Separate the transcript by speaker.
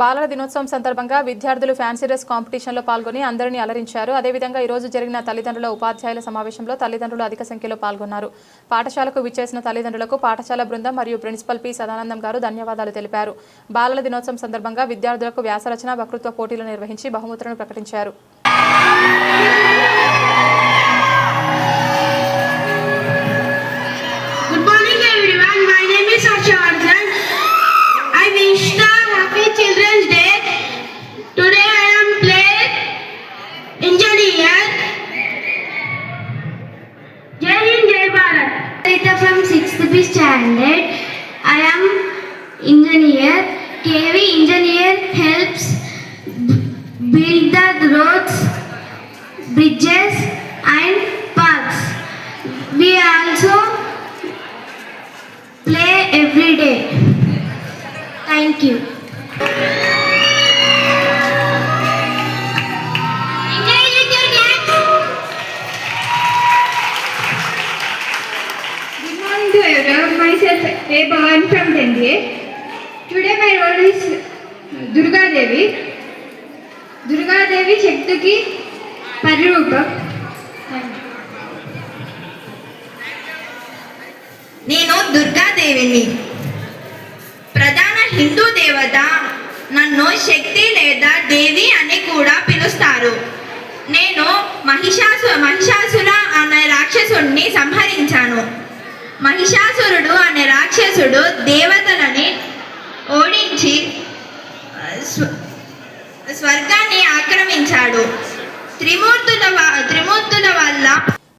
Speaker 1: బాలల దినోత్సవం సందర్భంగా విద్యార్థులు ఫ్యాన్సీ డ్రెస్ కాంపిటీషన్లో పాల్గొని అందరినీ అలరించారు. అదేవిధంగా ఈరోజు జరిగిన తల్లిదండ్రుల ఉపాధ్యాయుల సమావేశంలో తల్లిదండ్రులు అధిక సంఖ్యలో పాల్గొన్నారు. పాఠశాలకు విచ్చేసిన తల్లిదండ్రులకు పాఠశాల బృందం మరియు ప్రిన్సిపల్ పి సదానందం గారు ధన్యవాదాలు తెలిపారు. బాలల దినోత్సవం సందర్భంగా విద్యార్థులకు వ్యాసరచన వక్తృత్వ పోటీలు నిర్వహించి బహుమతులను ప్రకటించారు.
Speaker 2: Standard. I am engineer. KV engineer helps build the roads, bridges and parks. We also play every day. Thank you.
Speaker 3: Morning to everyone. Myself A. Bhavan from 10th Today my role is Durga Devi. Durga Devi శక్తికి పరిరూపం
Speaker 4: నేను దుర్గాదేవిని ప్రధాన హిందూ దేవత నన్ను శక్తి లేదా దేవి అని కూడా పిలుస్తారు నేను మహిషాసు మహిషాసుర అనే రాక్షసుణ్ణి సంహరించాను మహిషాసురుడు అనే రాక్షసుడు దేవతలని ఓడించి స్వ- స్వర్గాన్ని ఆక్రమించాడు. త్రిమూర్తుల